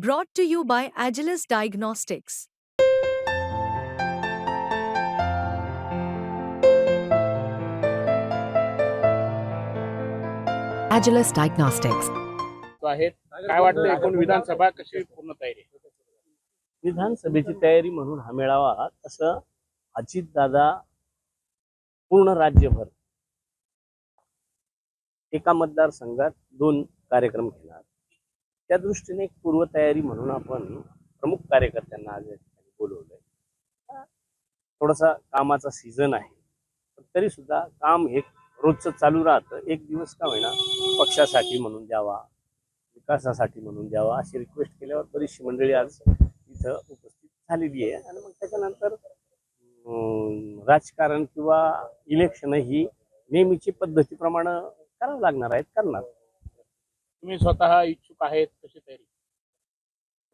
Brought to you by Agilus Diagnostics. Agilus Diagnostics. आहेत काय वाटतं एकूण विधानसभा कशी पूर्ण तयारी? विधानसभेची तयारी म्हणून हा मेळावा तसं अजितदादा पूर्ण राज्यभर एका मतदारसंघात दोन कार्यक्रम घेणार त्या दृष्टीने एक पूर्वतयारी म्हणून आपण प्रमुख कार्यकर्त्यांना आज बोलवलंय. थोडासा कामाचा सीझन आहे पण तरी सुद्धा काम हे रोजचं चालू राहतं. एक दिवस का होईना पक्षासाठी म्हणून द्यावा विकासासाठी म्हणून द्यावा अशी रिक्वेस्ट केल्यावर बरीचशी मंडळी आज इथं उपस्थित झालेली आहे. आणि मग त्याच्यानंतर राजकारण किंवा इलेक्शन ही नेहमीची पद्धतीप्रमाणे करावं लागणार आहेत करणार. तुम्ही स्वतः इच्छुक आहेत कशी तयारी.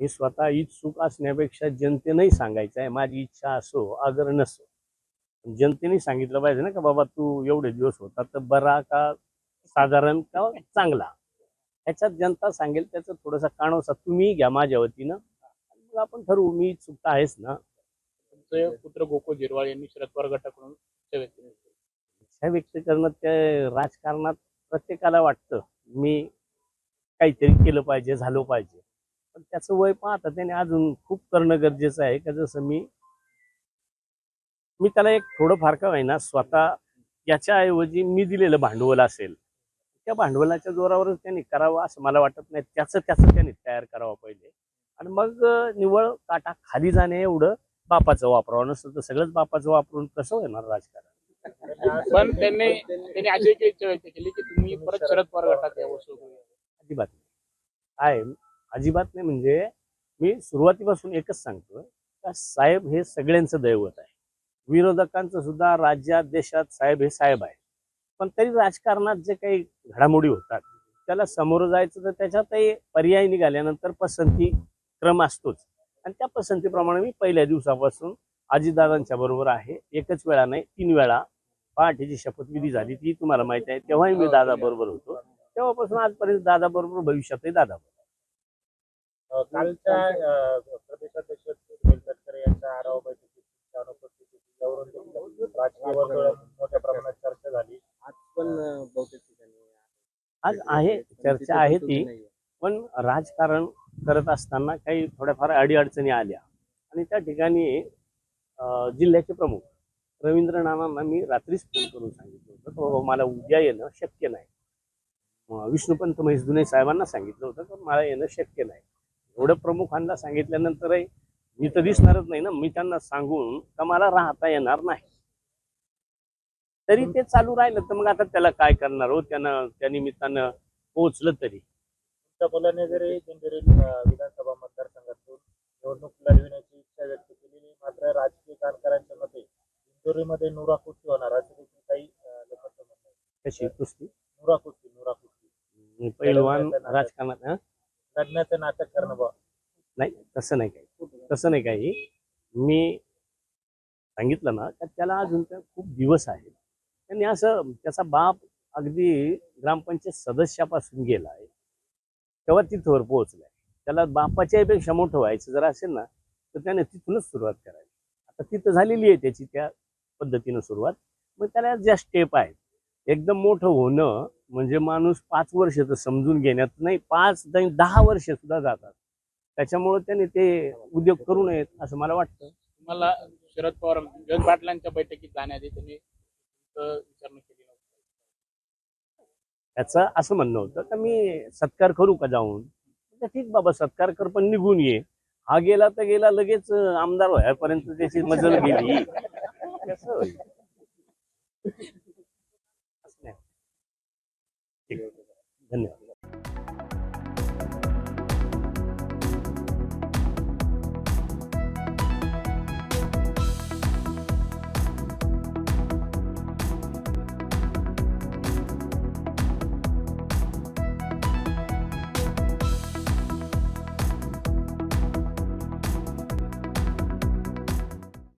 हे स्वतः इच्छुक असण्यापेक्षा जनतेनंही सांगायचं आहे माझी इच्छा असो अगर नसो. जनतेने सांगितलं पाहिजे ना का बाबा तू एवढे दिवस होता तर बरा का साधारण का चांगला? ह्याच्यात जनता सांगेल त्याचं थोडासा काणवसा तुम्ही घ्या माझ्या वतीनं. मग आपण ठरवू मी इच्छुक तर आहेच ना. तुमचे पुत्र गोकुळ जिरवाळ यांनी शरद पवार गटाकडून इच्छा व्यक्त केली. इच्छा व्यक्त करणं ते राजकारणात प्रत्येकाला वाटतं. मी काहीतरी केलं पाहिजे झालं पाहिजे. पण त्याचं वय पाहता त्याने अजून खूप करणं गरजेचं आहे का? जसं मी मी त्याला एक थोडं फार का होईना स्वतः याच्याऐवजी मी दिलेलं भांडवल असेल त्या भांडवलाच्या जोरावरच त्यांनी करावं असं मला वाटत नाही. त्याचं त्याचं त्यांनी तयार करावं पहिले. आणि मग निवळ निव्वळ काटा खाली जाणे एवढं बापाचं वापरावं नसतं तर सगळंच बापाचं वापरून कसं होणार राजकारण? पण त्यांनी त्यांनी अशी केली की तुम्ही परत शरद पवार गटात या वस्तू अजिबात नाही. आहे अजिबात नाही म्हणजे मी सुरुवातीपासून एकच सांगतो का साहेब हे सगळ्यांचं दैवत आहे. विरोधकांचं सुद्धा राज्यात देशात साहेब हे साहेब आहे पण तरी राजकारणात जे काही घडामोडी होतात त्याला समोर जायचं तर त्याच्यातही पर्याय निघाल्यानंतर पसंती क्रम असतोच. आणि त्या पसंतीप्रमाणे मी पहिल्या दिवसापासून आजीदादांच्या बरोबर आहे. एकच वेळा नाही तीन वेळा पहाटेची शपथविधी झाली ती तुम्हाला माहिती आहे. तेव्हाही मी दादा बरोबर होतो. तेव्हापासून आजपर्यंत दादा बरोबर भविष्यातही दादा बरोबर कालच्या अ, प्रदेशाध्यक्ष सुनील तटकरे यांच्या आढावा बैठकीत तुमच्या अनुपस्थितीत यावरून देखील राजकीय वर्तुळात मोठ्या प्रमाणात चर्चा झाली. आज पण अ, बहुतेक ठिकाणी आज आहे चर्चा आहे ती. पण राजकारण करत असताना काही थोड्याफार अडीअडचणी आल्या. आणि त्या ठिकाणी जिल्ह्याचे प्रमुख रवींद्र नानांना मी रात्रीच फोन करून सांगितलं होतं. बाबा मला उद्या येणं शक्य नाही. विष्णुपंत म्हैसदुने साहेबांना सांगितलं होतं की मला येणं शक्य नाही. एवढं प्रमुखांना सांगितल्यानंतरही मी तर दिसणारच नाही ना. मी त्यांना सांगून का मला राहता येणार नाही. तरी ते चालू राहिलं तर मग आता त्याला काय करणार हो? त्यानं त्या निमित्तानं पोहोचलं तरी. मुलाने जरी विधानसभा मतदारसंघातून निवडणूक लढविण्याची इच्छा व्यक्त केलेली मात्र राजकीय जाणकारांच्या मते दिंडोरीमध्ये नुरा कुस्ती होणार असं देखील काही लोकांचं म्हणणं आहे. कशी? कुस्ती? पैलवान राजकारणात हं? लढण्याचं नाटक करणं बा नाही तसं नाही काही. तसं नाही काही. मी सांगितलं ना का त्याला अजून त्या खूप दिवस आहेत. त्यांनी असं त्याचा बाप अगदी ग्रामपंचायत सदस्यापासून गेला आहे. तेव्हा तिथवर पोहोचलाय त्याला बापाच्या पेक्षा मोठं व्हायचं जर असेल ना तर त्याने तिथूनच सुरुवात करायची आता तिथं झालेली आहे त्याची त्या पद्धतीनं सुरुवात. मग त्याला ज्या स्टेप आहेत एकदम मोठं होणं म्हणजे माणूस पाच वर्ष तर समजून घेण्यात नाही पाच नाही दहा वर्ष सुद्धा जातात. त्याच्यामुळे त्याने ते उद्योग करू नयेत असं मला वाटतं. तुम्हाला शरद पवार जयंत पाटलांच्या बैठकीत जाण्याआधी त्यांनी विचारणा केली त्याचं असं म्हणणं होतं का मी सत्कार करू का जाऊन? ठीक बाबा सत्कार कर पण निघून ये. हा गेला तर गेला लगेच आमदार व्हायपर्यंत त्याची मजल गेली. कसं धन्यवाद